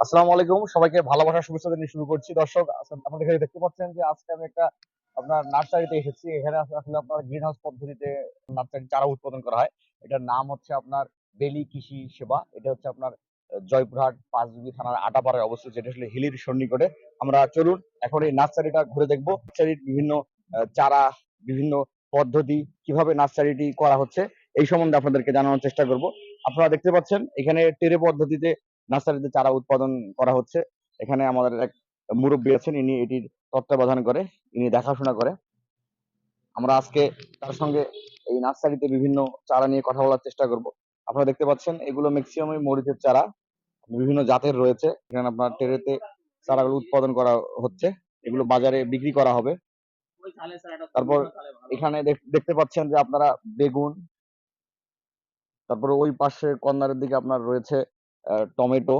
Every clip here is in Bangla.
আসসালামু আলাইকুম। সবাইকে ভালোবাসার শুভেচ্ছা জানিয়ে শুরু করছি। দর্শক আপনাদের এখানে দেখতে পাচ্ছেন যে আজকে আমি একটা আপনার নার্সারিতে এসেছি। এখানে আসলে আপনার গ্রিন হাউস পদ্ধতিতে নার্সারি চারা উৎপাদন করা হয়। এটার নাম হচ্ছে আপনার বেলি কৃষি সেবা। এটা হচ্ছে আপনার জয়পুরহাট পাঁচবিবি থানার আটাপাড়ায় অবস্থিত, যেটা আসলে হিলির সন্নিকটে। আমরা চলুন এখন এই নার্সারিটা ঘুরে দেখব। নার্সারির বিভিন্ন চারা, বিভিন্ন পদ্ধতি, কীভাবে নার্সারিটি করা হচ্ছে, এই সম্বন্ধে আপনাদেরকে জানানোর চেষ্টা করব। আপনারা দেখতে পাচ্ছেন, এখানে টেরে পদ্ধতিতে নার্সারিতে চারা উৎপাদন করা হচ্ছে, এখানে আমাদের এক মুরব্বী আছেন, ইনি এটির তত্ত্বাবধান করে, ইনি দেখাশোনা করে। আমরা আজকে তার সঙ্গে এই নার্সারিতে বিভিন্ন চারা নিয়ে কথা বলার চেষ্টা করব। আপনারা দেখতে পাচ্ছেন, এগুলো ম্যাক্সিমামই মরিচের চারা, বিভিন্ন জাতের রয়েছে। এখানে আপনার টেরেতে চারাগুলো উৎপাদন করা হচ্ছে, এগুলো বাজারে বিক্রি করা হবে। তারপর এখানে দেখ- দেখতে পাচ্ছেন যে আপনারা বেগুন, তারপর ওই পাশে কর্নারের দিকে আপনার রয়েছে টমেটো।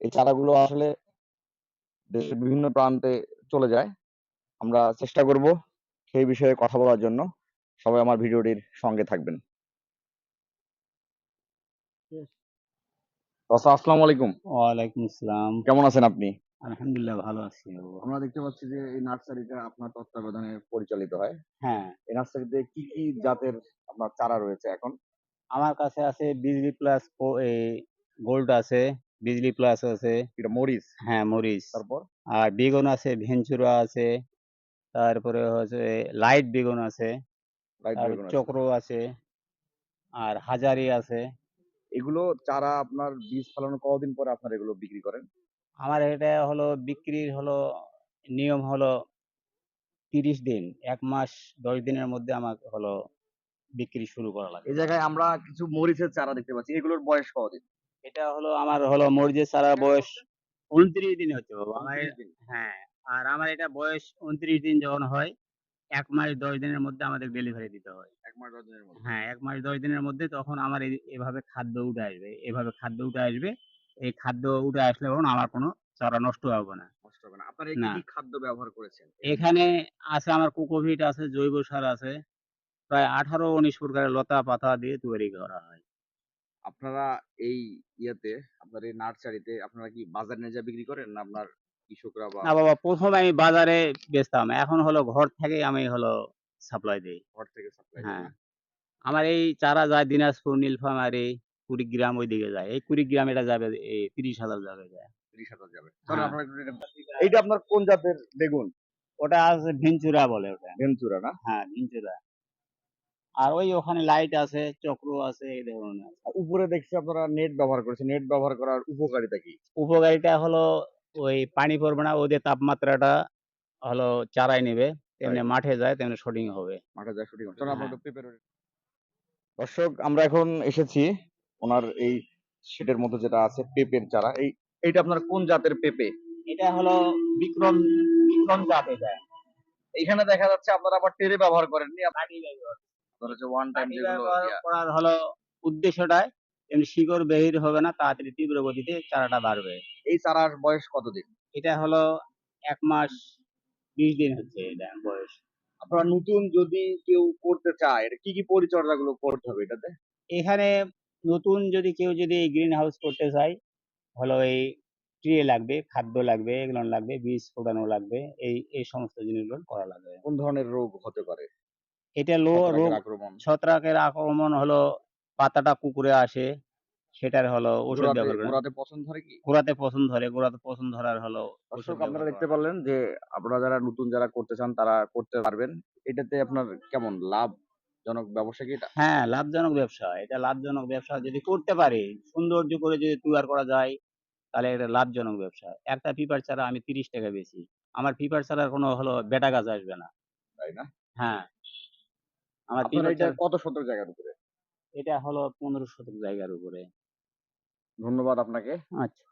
এই চারাগুলো আসলে দেশের বিভিন্ন প্রান্তে চলে যায়। আমরা চেষ্টা করব সেই বিষয়ে কথা বলার জন্য। সবাই আমার ভিডিওটির সঙ্গে থাকবেন। আসসালামু আলাইকুম। ওয়ালাইকুম আসসালাম। কেমন আছেন আপনি? আলহামদুলিল্লাহ ভালো আছি আমরা দেখতে পাচ্ছি যে এই নার্সারিটা আপনার তত্ত্বাবধানে পরিচালিত হয়। হ্যাঁ। এই নার্সারিতে কি কি জাতের আপনার চারা রয়েছে এখন? আমার কাছে আছে বিজলি প্লাস গোল্ড আছে বিজলি প্লাস আছে। এটা মরিচ? হ্যাঁ মরিচ। তারপর? আর বেগুন আছে ভেঞ্চুরা আছে তারপরে হচ্ছে লাইট বেগুন আছে। চক্র আছে। আর হাজারি আছে। এগুলো চারা আপনার বীজ ফলানোর কতদিন পরে আপনার এগুলো বিক্রি করেন? আমার এটা হলো বিক্রির হলো নিয়ম হলো তিরিশ দিন এক মাস দশ দিনের মধ্যে আমার হলো বিক্রি শুরু করা লাগে। এই জায়গায় আমরা কিছু মরিচের চারা দেখতে পাচ্ছি। এগুলোর বয়স কতদিন? এটা হলো আমার হলো মরিচের চারার বয়স উনত্রিশ দিন হচ্ছে বাবা। আমার এ- 29 দিন। হ্যাঁ আর আমার এটা বয়স উনত্রিশ দিন যখন হয় এক মাস দশ দিনের মধ্যে আমাদের ডেলিভারি দিতে হয়। এক মাস দশ দিনের মধ্যে? হ্যাঁ এক মাস দশ দিনের মধ্যে তখন আমার এভাবে খাদ্য উঠে আসবে। এভাবে খাদ্য উঠে আসবে। এই খাদ্য উঠে আসলে তখন আমার কোনো চারা নষ্ট হবে না। নষ্ট হবে না। আপনারা কি খাদ্য ব্যবহার করেছেন? এখানে আছে আমার কোকোভিট আছে জৈব সার আছে। প্রায় আঠারো উনিশ প্রকারের লতা পাতা দিয়ে তৈরি করা হয়। আপনারা এই ইয়েতে আপনার এই নার্সারিতে আপনারা কি বাজার নিয়ে যা বিক্রি করেন না আপনার কৃষকরা বা না বাবা প্রথমে আমি বাজারে বেচতাম। এখন হলো ঘর থেকে আমি হলো সাপ্লাই দিই। ঘর থেকে সাপ্লাই হ্যাঁ। আমার এই চারা যায় দিনাজপুর নীলফামারী কুড়িগ্রাম ওই দিকে যায়। এই কুড়িগ্রাম এটা যাবে এই তিরিশ হাজার যাবে যায়। ত্রিশ হাজার যাবে। হ্যাঁ। এইটা আপনার কোন জাতের বেগুন? ওটা আছে ভেঞ্চুরা বলে ওটা। ভেঞ্চুরা না? হ্যাঁ ভেঞ্চুরা। আর ওই ওখানে লাইট আছে চক্র আছে এই ধরনের উপরে দেখছি আপনারা নেট ব্যবহার করেছেন। নেট ব্যবহার করার উপকারিতা কি? উপকারিতা হলো ওই পানি পড়বে না ওদের তাপমাত্রাটা হলো চারাই নেবে তেমনি মাঠে যায় তেমনি শুটিং হবে। মাঠে যা শুটিং চলো হ্যাঁ। দর্শক আমরা এখন এসেছি ওনার এই শেডের মধ্যে যেটা আছে পেঁপের চারা। এই এইটা আপনার কোন জাতের পেঁপে? এটা হলো বিক্রম বিক্রম জাত এটা এখানে দেখা যাচ্ছে আপনারা আবার টেরে ব্যবহার করেননি। আপনারা হচ্ছে ওয়ান টাইম যেগুলো করার হলো উদ্দেশ্যটাই এমনি শিকড় বেহির হবে না তাড়াতাড়ি তীব্র গতিতে চারাটা বাড়বে। এই চারার বয়স কতদিন? এটা হলো এক মাস বিশ দিন হচ্ছে এটা বয়স। আপনারা নতুন যদি কেউ করতে চায় এটা কি কি পরিচর্যা গুলো করতে হবে এটাতে? এখানে নতুন যদি কেউ যদি গ্রিন হাউস করতে চায় হলো এই ট্রে লাগবে খাদ্য লাগবে এগুলো লাগবে বীজ ফোটানো লাগবে এই এই সমস্ত জিনিসগুলো করা লাগবে। কোন ধরনের রোগ হতে পারে? এটা লো রোগ আক্রমণ। ছত্রাকের আক্রমণ হলো পাতাটা কুকুরে আসে সেটার হলো ওষুধ ব্যবহার করে। গোড়াতে পছন্দ ধরে কি? গোড়াতে পছন্দ ধরে গোড়াতে পছন্দ ধরার হলো দর্শক আপনারা দেখতে পারলেন যে আপনারা যারা নতুন যারা করতে চান তারা করতে পারবেন। এটাতে আপনার কেমন লাভজনক ব্যবসা কি এটা? হ্যাঁ লাভজনক ব্যবসা। এটা লাভজনক ব্যবসা। যদি করতে পারি সৌন্দর্য করে যদি তৈরি করা যায় তাহলে এটা লাভজনক ব্যবসা। একটা পিপার ছাড়া আমি তিরিশ টাকা বেশি আমার পিপার ছাড়ার কোনো হলো বেটা গাছ আসবে না। তাই না? হ্যাঁ। আমার আপনার এটা কত শতক জায়গার উপরে? এটা হলো পনেরো শতক জায়গার উপরে। ধন্যবাদ আপনাকে। আচ্ছা।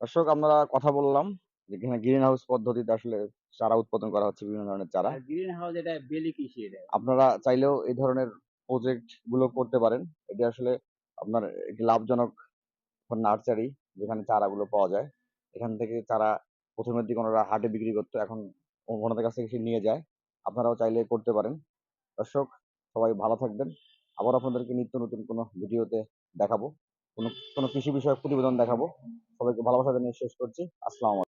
দর্শক আমরা কথা বললাম যেখানে গ্রিন হাউস পদ্ধতিতে আসলে চারা উৎপাদন করা হচ্ছে বিভিন্ন ধরনের চারা। গ্রিন হাউস এটা বেলি কৃষি এটা। আপনারা চাইলেও এই ধরনের প্রজেক্টগুলো করতে পারেন। এটা আসলে আপনার একটি লাভজনক নার্সারি যেখানে চারাগুলো পাওয়া যায়। এখান থেকে চারা প্রথমের দিকে ওনারা হাটে বিক্রি করতো এখন ওনাদের কাছ থেকে এসে নিয়ে যায়। আপনারাও চাইলে করতে পারেন। দর্শক সবাই ভালো থাকবেন। আবার আপনাদেরকে নিত্য নতুন কোনো ভিডিওতে দেখাবো। কোনো কোনো কৃষি বিষয়ক প্রতিবেদন দেখাবো। সবাইকে ভালোবাসা জানিয়ে শেষ করছি। আসসালামু